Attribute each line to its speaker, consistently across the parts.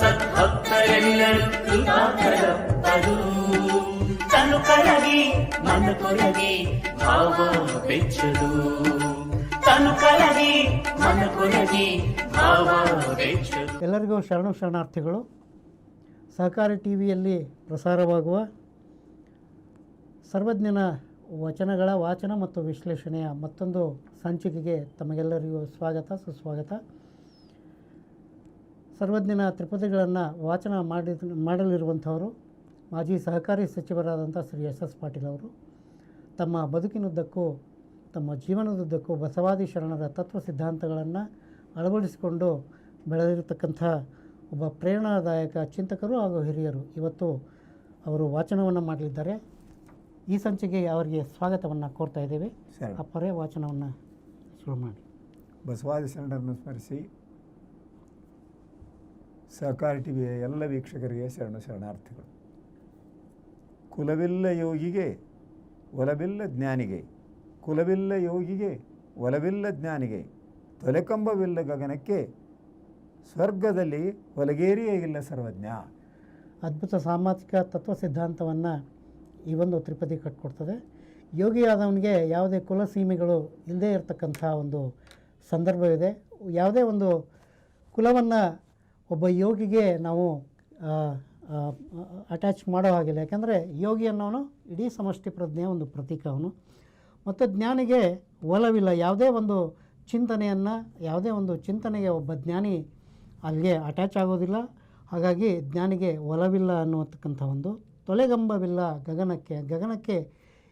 Speaker 1: ಸದ್ಭಕ್ತರೆಲ್ಲರೂ ಕರಗಿ ಮನ
Speaker 2: ಎಲ್ಲರಿಗೂ ಶರಣು ಶರಣಾರ್ಥಿಗಳು, ಸಹಕಾರಿ ಟಿವಿಯಲ್ಲಿ ಪ್ರಸಾರವಾಗುವ ಸರ್ವಜ್ಞನ ವಚನಗಳ ವಾಚನ ಮತ್ತು ವಿಶ್ಲೇಷಣೆಯ ಮತ್ತೊಂದು ಸಂಚಿಕೆಗೆ ತಮಗೆಲ್ಲರಿಗೂ ಸ್ವಾಗತ, ಸುಸ್ವಾಗತ. ಸರ್ವಜ್ಞನ ತ್ರಿಪದಿಗಳನ್ನು ವಾಚನ ಮಾಡಿ ಮಾಡಲಿರುವಂಥವರು ಮಾಜಿ ಸಹಕಾರಿ ಸಚಿವರಾದಂಥ ಶ್ರೀ ಎಸ್ ಎಸ್ ಪಾಟೀಲ್ ಅವರು. ತಮ್ಮ ಬದುಕಿನುದ್ದಕ್ಕೂ ತಮ್ಮ ಜೀವನದುದ್ದಕ್ಕೂ ಬಸವಾದಿ ಶರಣರ ತತ್ವ ಸಿದ್ಧಾಂತಗಳನ್ನು ಅಳವಡಿಸಿಕೊಂಡು ಬೆಳೆದಿರತಕ್ಕಂಥ ಒಬ್ಬ ಪ್ರೇರಣಾದಾಯಕ ಚಿಂತಕರು ಹಾಗೂ ಹಿರಿಯರು ಇವತ್ತು ಅವರು ವಾಚನವನ್ನು ಮಾಡಲಿದ್ದಾರೆ. ಈ ಸಂಚಿಗೆ ಅವರಿಗೆ ಸ್ವಾಗತವನ್ನು ಕೋರ್ತಾ ಇದ್ದೇವೆ. ಅಪ್ಪರೇ ವಾಚನವನ್ನು ಶುರು ಮಾಡಿ.
Speaker 3: ಬಸವಾದಿ ಶರಣರನ್ನು ಸ್ಮರಿಸಿ. ಸಹಕಾರಿ ಟಿವಿಯ ಎಲ್ಲ ವೀಕ್ಷಕರಿಗೆ ಶರಣ ಶರಣಾರ್ಥಿಗಳು. ಕುಲವಿಲ್ಲ ಯೋಗಿಗೆ, ಒಲವಿಲ್ಲ ಜ್ಞಾನಿಗೆ, ಕುಲವಿಲ್ಲ ಯೋಗಿಗೆ, ಒಲವಿಲ್ಲ ಜ್ಞಾನಿಗೆ, ತೊಲೆಕಂಬವಿಲ್ಲ ಗಗನಕ್ಕೆ, ಸ್ವರ್ಗದಲ್ಲಿ ಹೊಲಗೇರಿಯೇ ಇಲ್ಲ ಸರ್ವಜ್ಞ.
Speaker 2: ಅದ್ಭುತ ಸಾಮಾಜಿಕ ತತ್ವ ಸಿದ್ಧಾಂತವನ್ನು ಈ ಒಂದು ತ್ರಿಪದಿ ಕಟ್ಕೊಡ್ತದೆ. ಯೋಗಿಯಾದವನಿಗೆ ಯಾವುದೇ ಕುಲ ಸೀಮೆಗಳು ಇಲ್ಲದೇ ಇರತಕ್ಕಂಥ ಒಂದು ಸಂದರ್ಭವಿದೆ. ಯಾವುದೇ ಒಂದು ಕುಲವನ್ನು ಒಬ್ಬ ಯೋಗಿಗೆ ನಾವು ಅಟ್ಯಾಚ್ ಮಾಡೋ ಹಾಗಿಲ್ಲ. ಯಾಕಂದರೆ ಯೋಗಿ ಅನ್ನೋನು ಇಡೀ ಸಮಷ್ಟಿ ಪ್ರಜ್ಞೆಯ ಒಂದು ಪ್ರತೀಕ ಅವನು. ಮತ್ತು ಜ್ಞಾನಿಗೆ ಒಲವಿಲ್ಲ. ಯಾವುದೇ ಒಂದು ಚಿಂತನೆಯನ್ನು ಯಾವುದೇ ಒಂದು ಚಿಂತನೆಗೆ ಒಬ್ಬ ಜ್ಞಾನಿ ಅಲ್ಲಿಗೆ ಅಟ್ಯಾಚ್ ಆಗೋದಿಲ್ಲ. ಹಾಗಾಗಿ ಜ್ಞಾನಿಗೆ ಒಲವಿಲ್ಲ ಅನ್ನುವತಕ್ಕಂಥ ಒಂದು ತೊಲೆಗಂಬವಿಲ್ಲ ಗಗನಕ್ಕೆ. ಗಗನಕ್ಕೆ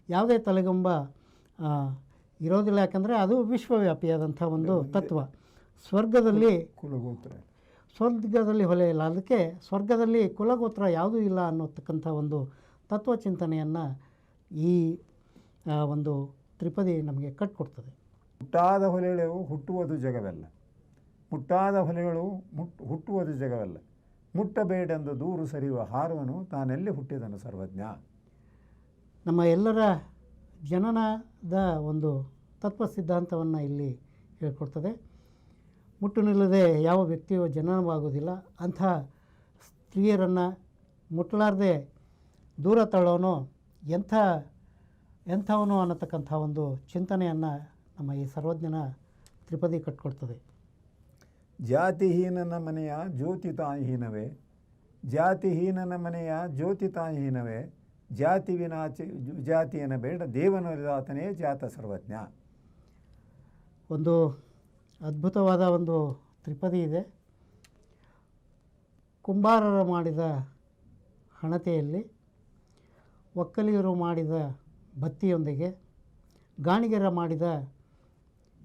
Speaker 2: ಯಾವುದೇ ತಲೆಗಂಬ ಇರೋದಿಲ್ಲ. ಯಾಕಂದರೆ ಅದು ವಿಶ್ವವ್ಯಾಪಿಯಾದಂಥ ಒಂದು ತತ್ವ. ಸ್ವರ್ಗದಲ್ಲಿ
Speaker 3: ಕುಲಗೋತ್ರ.
Speaker 2: ಸ್ವರ್ಗದಲ್ಲಿ ಹೊಲೆ ಇಲ್ಲ. ಅದಕ್ಕೆ ಸ್ವರ್ಗದಲ್ಲಿ ಕುಲಗೋತ್ರ ಯಾವುದೂ ಇಲ್ಲ ಅನ್ನೋತಕ್ಕಂಥ ಒಂದು ತತ್ವಚಿಂತನೆಯನ್ನು ಈ ಒಂದು ತ್ರಿಪದಿ ನಮಗೆ ಕಟ್ಕೊಡ್ತದೆ.
Speaker 3: ಮುಟ್ಟಾದ ಹೊಲೆಗಳು ಹುಟ್ಟುವುದು ಜಗವಲ್ಲ. ಮುಟ್ಟಾದ ಹೊಲೆಗಳು ಮುಟ್ಟು ಹುಟ್ಟುವುದು ಜಗವಲ್ಲ. ಮುಟ್ಟಬೇಡೆಂದು ದೂರು ಸರಿಯುವ ಹಾರುವನು ತಾನೆಲ್ಲಿ ಹುಟ್ಟಿದನು ಸರ್ವಜ್ಞ?
Speaker 2: ನಮ್ಮ ಎಲ್ಲರ ಜನನದ ಒಂದು ತತ್ವ ಸಿದ್ಧಾಂತವನ್ನು ಇಲ್ಲಿ ಹೇಳ್ಕೊಡ್ತದೆ. ಮುಟ್ಟು ನಿಲ್ಲದೆ ಯಾವ ವ್ಯಕ್ತಿಯು ಜನನವಾಗುವುದಿಲ್ಲ ಅಂಥ ಸ್ತ್ರೀಯರನ್ನು ಮುಟ್ಟಲಾರದೆ ದೂರ ತಳ್ಳೋನು ಎಂಥ ಎಂಥವನು ಅನ್ನತಕ್ಕಂಥ ಒಂದು ಚಿಂತನೆಯನ್ನು ನಮ್ಮ ಈ ಸರ್ವಜ್ಞನ ತ್ರಿಪದಿ ಕಟ್ಕೊಡ್ತದೆ.
Speaker 3: ಜಾತಿಹೀನನ ಮನೆಯ ಜ್ಯೋತಿ ತಾಯಿಹೀನವೇ ಜಾತಿಹೀನನ ಮನೆಯ ಜ್ಯೋತಿ ತಾಯಿಹೀನವೇ ಜಾತಿ ವಿನಾಚಿ ಜಾತಿಯನ್ನು ಬೇಡ ದೇವನಾತನೇ ಜಾತ ಸರ್ವಜ್ಞ.
Speaker 2: ಒಂದು ಅದ್ಭುತವಾದ ಒಂದು ತ್ರಿಪದಿ ಇದೆ. ಕುಂಬಾರರು ಮಾಡಿದ ಹಣತೆಯಲ್ಲಿ, ಒಕ್ಕಲಿಗರು ಮಾಡಿದ ಬತ್ತಿಯೊಂದಿಗೆ, ಗಾಣಿಗರ ಮಾಡಿದ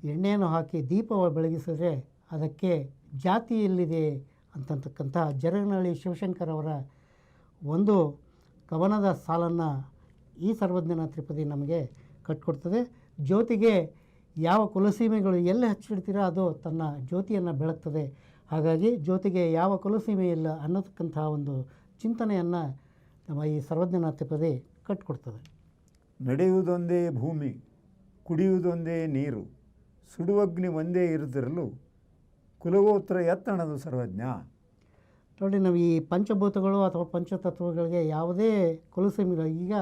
Speaker 2: ಎಣ್ಣೆಯನ್ನು ಹಾಕಿ ದೀಪವ ಬೆಳಗಿಸಿದ್ರೆ ಅದಕ್ಕೆ ಜಾತಿ ಎಲ್ಲಿದೆ ಅಂತಕ್ಕಂಥ ಜರಗನಹಳ್ಳಿ ಶಿವಶಂಕರ್ ಅವರ ಒಂದು ಕವನದ ಸಾಲನ್ನು ಈ ಸರ್ವಜ್ಞನ ತ್ರಿಪದಿ ನಮಗೆ ಕಟ್ಕೊಡ್ತದೆ. ಜ್ಯೋತಿಗೆ ಯಾವ ಕುಲಸೀಮೆಗಳು ಎಲ್ಲಿ ಹಚ್ಚಿಡ್ತೀರೋ ಅದು ತನ್ನ ಜ್ಯೋತಿಯನ್ನು ಬೆಳಗ್ತದೆ. ಹಾಗಾಗಿ ಜ್ಯೋತಿಗೆ ಯಾವ ಕುಲಸೀಮೆ ಇಲ್ಲ ಅನ್ನತಕ್ಕಂತಹ ಒಂದು ಚಿಂತನೆಯನ್ನು ನಮ್ಮ ಈ ಸರ್ವಜ್ಞನಾಥ ಪದೇ ಕಟ್ಟಿಕೊಡ್ತದೆ
Speaker 3: ನಡೆಯುವುದೊಂದೇ ಭೂಮಿ ಕುಡಿಯುವುದೊಂದೇ ನೀರು ಸುಡುವಗ್ನಿ ಒಂದೇ ಇರದಿರಲು ಕುಲಗೋತ್ರ ಎತ್ತಣದು ಸರ್ವಜ್ಞ.
Speaker 2: ನೋಡಿ ನಾವು ಈ ಪಂಚಭೂತಗಳು ಅಥವಾ ಪಂಚತತ್ವಗಳಿಗೆ ಯಾವುದೇ ಕುಲಸೀಮೆಗಳು ಈಗ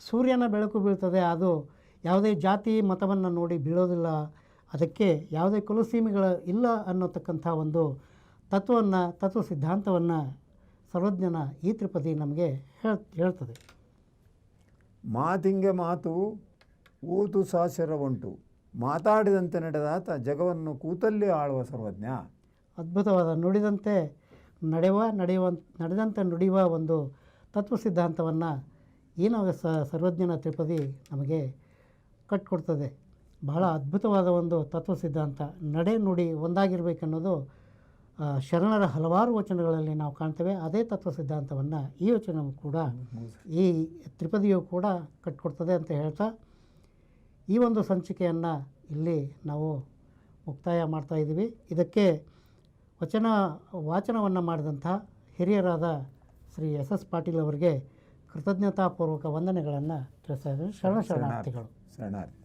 Speaker 2: ಸೂರ್ಯನ ಬೆಳಕು ಬೀಳ್ತದೆ ಅದು ಯಾವುದೇ ಜಾತಿ ಮತವನ್ನು ನೋಡಿ ಬೀಳೋದಿಲ್ಲ. ಅದಕ್ಕೆ ಯಾವುದೇ ಕುಲಸೀಮೆಗಳು ಇಲ್ಲ ಅನ್ನೋತಕ್ಕಂಥ ಒಂದು ತತ್ವವನ್ನು ತತ್ವ ಸಿದ್ಧಾಂತವನ್ನು ಸರ್ವಜ್ಞನ ಈ ತ್ರಿಪದಿ ನಮಗೆ ಹೇಳ್ ಹೇಳ್ತದೆ.
Speaker 3: ಮಾತಿಂಗೆ ಮಾತು ಊತು ಸಾಸರ ಉಂಟು ಮಾತಾಡಿದಂತೆ ನಡೆದಾತ ಜಗವನ್ನು ಕೂತಲ್ಲಿ ಆಳುವ ಸರ್ವಜ್ಞ.
Speaker 2: ಅದ್ಭುತವಾದ ನುಡಿದಂತೆ ನಡೆವ ನಡೆಯುವ ನಡೆದಂತೆ ನುಡಿಯುವ ಒಂದು ತತ್ವ ಸಿದ್ಧಾಂತವನ್ನು ಈ ನಾವು ಸರ್ವಜ್ಞನ ತ್ರಿಪದಿ ನಮಗೆ ಕಟ್ಕೊಡ್ತದೆ. ಬಹಳ ಅದ್ಭುತವಾದ ಒಂದು ತತ್ವ ಸಿದ್ಧಾಂತ ನಡೆ ನುಡಿ ಒಂದಾಗಿರಬೇಕನ್ನೋದು ಶರಣರ ಹಲವಾರು ವಚನಗಳಲ್ಲಿ ನಾವು ಕಾಣ್ತೇವೆ. ಅದೇ ತತ್ವ ಸಿದ್ಧಾಂತವನ್ನು ಈ ವಚನವು ಕೂಡ, ಈ ತ್ರಿಪದಿಯು ಕೂಡ ಕಟ್ಕೊಡ್ತದೆ ಅಂತ ಹೇಳ್ತಾ, ಈ ಒಂದು ಸಂಚಿಕೆಯನ್ನು ಇಲ್ಲಿ ನಾವು ಮುಕ್ತಾಯ ಮಾಡ್ತಾ ಇದ್ದೀವಿ. ಇದಕ್ಕೆ ವಚನ, ವಾಚನವನ್ನು ಮಾಡಿದಂಥ ಹಿರಿಯರಾದ ಶ್ರೀ ಎಸ್ ಎಸ್ ಪಾಟೀಲ್ ಅವರಿಗೆ ಕೃತಜ್ಞತಾಪೂರ್ವಕ ವಂದನೆಗಳನ್ನು ತಿಳಿಸ್ತಾ ಇದ್ದೀನಿ ಶರಣ ಶರಣಾರ್ಥಿಗಳು.
Speaker 3: ಶರಣಾರ್ಥಿ.